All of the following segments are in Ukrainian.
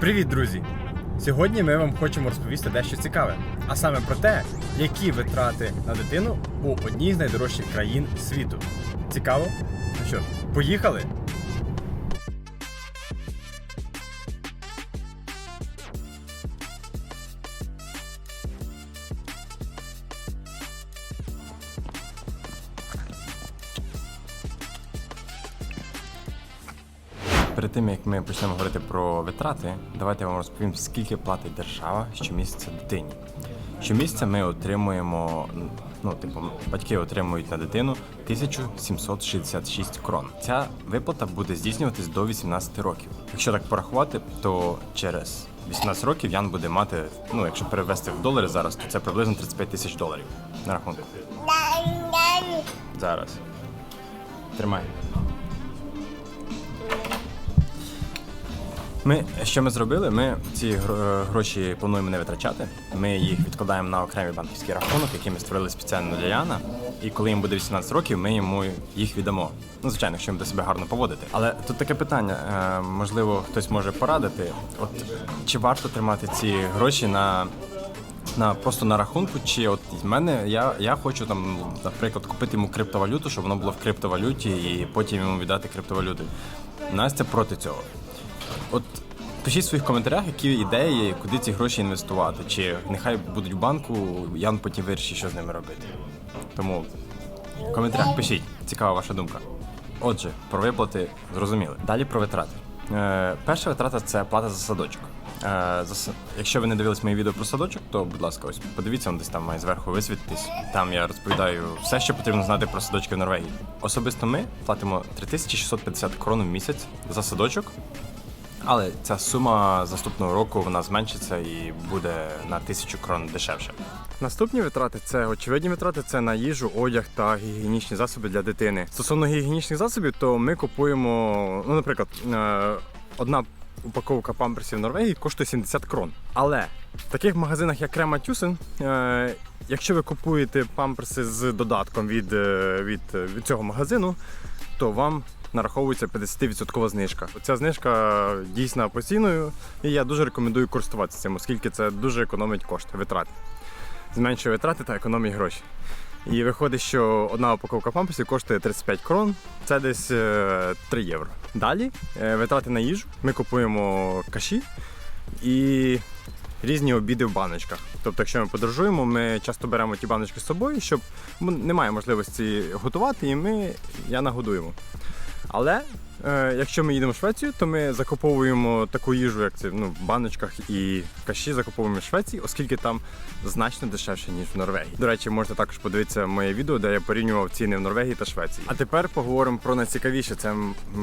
Привіт, друзі! Сьогодні ми вам хочемо розповісти дещо цікаве, а саме про те, які витрати на дитину у одній з найдорожчих країн світу. Цікаво? Ну що, поїхали? Перед тим як ми почнемо говорити про витрати, давайте я вам розповім, скільки платить держава щомісяця дитині. Щомісяця ми отримуємо, ну типу, батьки отримують на дитину 1766 крон. Ця виплата буде здійснюватись до 18 років. Якщо так порахувати, то через 18 років Ян буде мати, ну якщо перевести в долари зараз, то це приблизно 35 тисяч доларів на рахунку. Зараз. Тримай. Ми що ми зробили? Ми ці гроші плануємо не витрачати. Ми їх відкладаємо на окремий банківський рахунок, який ми створили спеціально для Яна. І коли їм буде 18 років, ми йому їх віддамо. Ну, звичайно, якщо він буде себе гарно поводити. Але тут таке питання: е, можливо, хтось може порадити. От чи варто тримати ці гроші на. На просто на рахунку, чи от в мене я, я хочу там, наприклад, купити йому криптовалюту, щоб воно було в криптовалюті, і потім йому віддати криптовалюти. Настя проти цього. От пишіть в своїх коментарях, які ідеї, куди ці гроші інвестувати. Чи нехай будуть в банку, Ян потім вирішить, що з ними робити. Тому в коментарях пишіть, цікава ваша думка. Отже, про виплати зрозуміли. Далі про витрати. Е, перша витрата це плата за садочок. Е, за, якщо ви не дивились мої відео про садочок, то будь ласка, ось подивіться, он десь там має зверху висвітитись. Там я розповідаю все, що потрібно знати про садочки в Норвегії. Особисто ми платимо 3650 крон в місяць за садочок. Але ця сума наступного року вона зменшиться і буде на тисячу крон дешевше. Наступні витрати це очевидні витрати це на їжу, одяг та гігієнічні засоби для дитини. Стосовно гігієнічних засобів, то ми купуємо, ну, наприклад, е, одна упаковка памперсів Норвегії коштує 70 крон. Але в таких магазинах, як Крема Тюсен, якщо ви купуєте памперси з додатком від, е, від, е, від цього магазину, то вам нараховується 50% знижка. Ця знижка дійсно постійною, і я дуже рекомендую користуватися цим, оскільки це дуже економить кошти, витрати. Зменшує витрати та економить гроші. І виходить, що одна упаковка памперсів коштує 35 крон, це десь е, 3 євро. Далі е, витрати на їжу. Ми купуємо каші і різні обіди в баночках. Тобто, якщо ми подорожуємо, ми часто беремо ті баночки з собою, щоб немає можливості готувати, і ми я нагодуємо. Але якщо ми їдемо в Швецію, то ми закуповуємо таку їжу, як це ну, в баночках і каші закуповуємо в Швеції, оскільки там значно дешевше, ніж в Норвегії. До речі, можете також подивитися моє відео, де я порівнював ціни в Норвегії та Швеції. А тепер поговоримо про найцікавіше це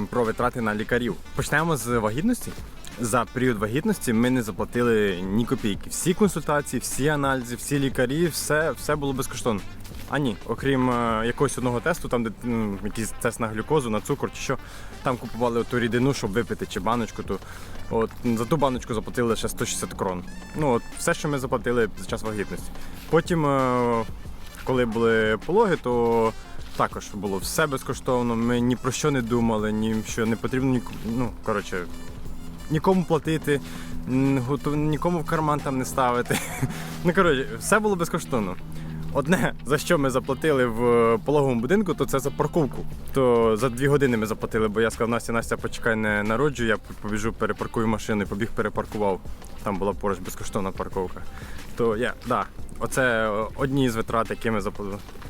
про витрати на лікарів. Почнемо з вагітності. За період вагітності ми не заплатили ні копійки. Всі консультації, всі аналізи, всі лікарі, все, все було безкоштовно. А ні, окрім е, якогось одного тесту, там де м, якийсь тест на глюкозу, на цукор чи що, там купували ту рідину, щоб випити чи баночку, то от за ту баночку заплатили лише 160 крон. Ну от все, що ми заплатили за час вагітності. Потім, е, коли були пологи, то також було все безкоштовно. Ми ні про що не думали, ні що не потрібно ні, ну коротше, нікому платити, нікому в карман там не ставити. Ну коротше, все було безкоштовно. Одне, за що ми заплатили в е, пологовому будинку, то це за парковку. То за дві години ми заплатили, бо я сказав, Настя, Настя, почекай, не народжу, я побіжу, перепаркую машину побіг перепаркував. Там була поруч безкоштовна парковка. То я, да, оце е, одні з витрат, які ми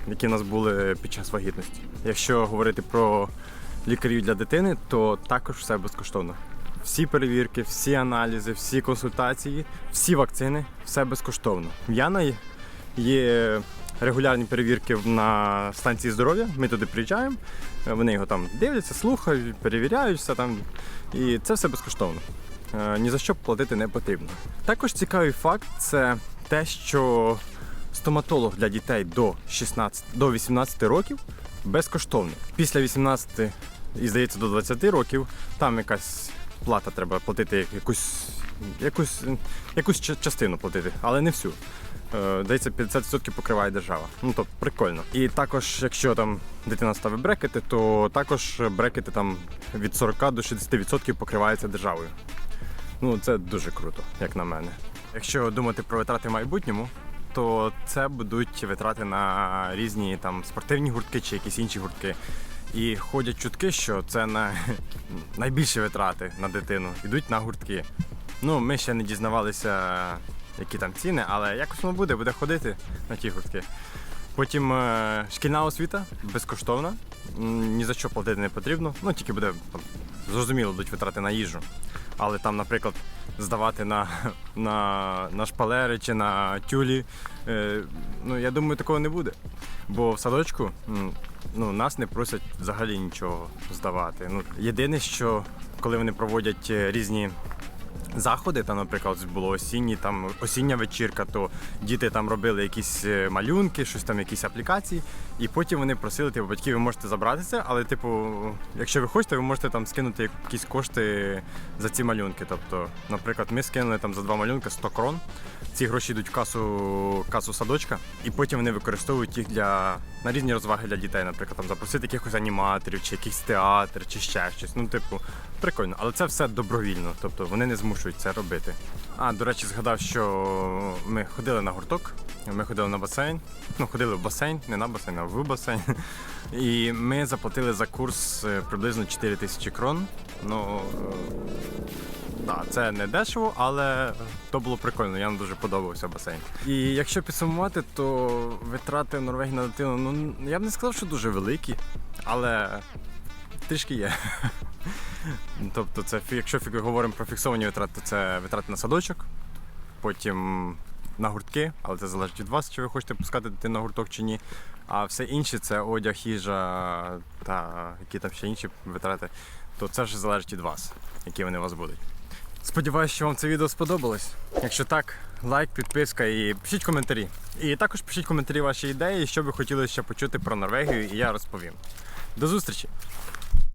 які в нас були під час вагітності. Якщо говорити про лікарів для дитини, то також все безкоштовно. Всі перевірки, всі аналізи, всі консультації, всі вакцини, все безкоштовно. Яна є регулярні перевірки на станції здоров'я. Ми туди приїжджаємо, вони його там дивляться, слухають, перевіряють все там. І це все безкоштовно. Е, Ні за що платити не потрібно. Також цікавий факт це те, що стоматолог для дітей до 16, до 18 років безкоштовний. Після 18 і здається до 20 років там якась плата треба платити якусь, якусь, якусь частину платити, але не всю. Е, Здається, 50% покриває держава. Ну то прикольно. І також, якщо там дитина ставить брекети, то також брекети там від 40 до 60% покриваються державою. Ну, це дуже круто, як на мене. Якщо думати про витрати в майбутньому, то це будуть витрати на різні там спортивні гуртки чи якісь інші гуртки. І ходять чутки, що це на найбільші витрати на дитину йдуть на гуртки. Ну, ми ще не дізнавалися, які там ціни, але якось воно буде, буде ходити на ті гуртки. Потім е, шкільна освіта безкоштовна, ні за що платити не потрібно. Ну тільки буде зрозуміло, будуть витрати на їжу. Але там, наприклад, здавати на, на, на шпалери чи на тюлі. Е, ну, я думаю, такого не буде. Бо в садочку ну, нас не просять взагалі нічого здавати. Ну, єдине, що коли вони проводять е, різні заходи, там, наприклад, було осінні, там осіння вечірка, то діти там робили якісь е, малюнки, щось там, якісь аплікації, і потім вони просили, типу, батьків, ви можете забрати це, але, типу, якщо ви хочете, ви можете там скинути якісь кошти за ці малюнки. Тобто, наприклад, ми скинули там за два малюнки 100 крон. Ці гроші йдуть в касу, касу садочка, і потім вони використовують їх для на різні розваги для дітей, наприклад, там запросити якихось аніматорів, чи якийсь театр, чи ще щось. Ну, типу, прикольно, але це все добровільно, тобто вони не змушують це робити. А, до речі, згадав, що ми ходили на гурток, ми ходили на басейн. Ну, ходили в басейн, не на басейн, а в басейн. І ми заплатили за курс е, приблизно 4 тисячі крон. Ну, так, це не дешево, але то було прикольно, нам дуже подобався басейн. І якщо підсумувати, то витрати в Норвегії на дитину, ну я б не сказав, що дуже великі, але трішки є. Тобто, це якщо говоримо про фіксовані витрати, то це витрати на садочок, потім на гуртки, але це залежить від вас, чи ви хочете пускати дитину на гурток чи ні. А все інше це одяг, їжа та які там ще інші витрати, то це вже залежить від вас, які вони у вас будуть. Сподіваюсь, що вам це відео сподобалось. Якщо так, лайк, підписка і пишіть коментарі. І також пишіть коментарі ваші ідеї, що ви хотіли ще почути про Норвегію, і я розповім. До зустрічі!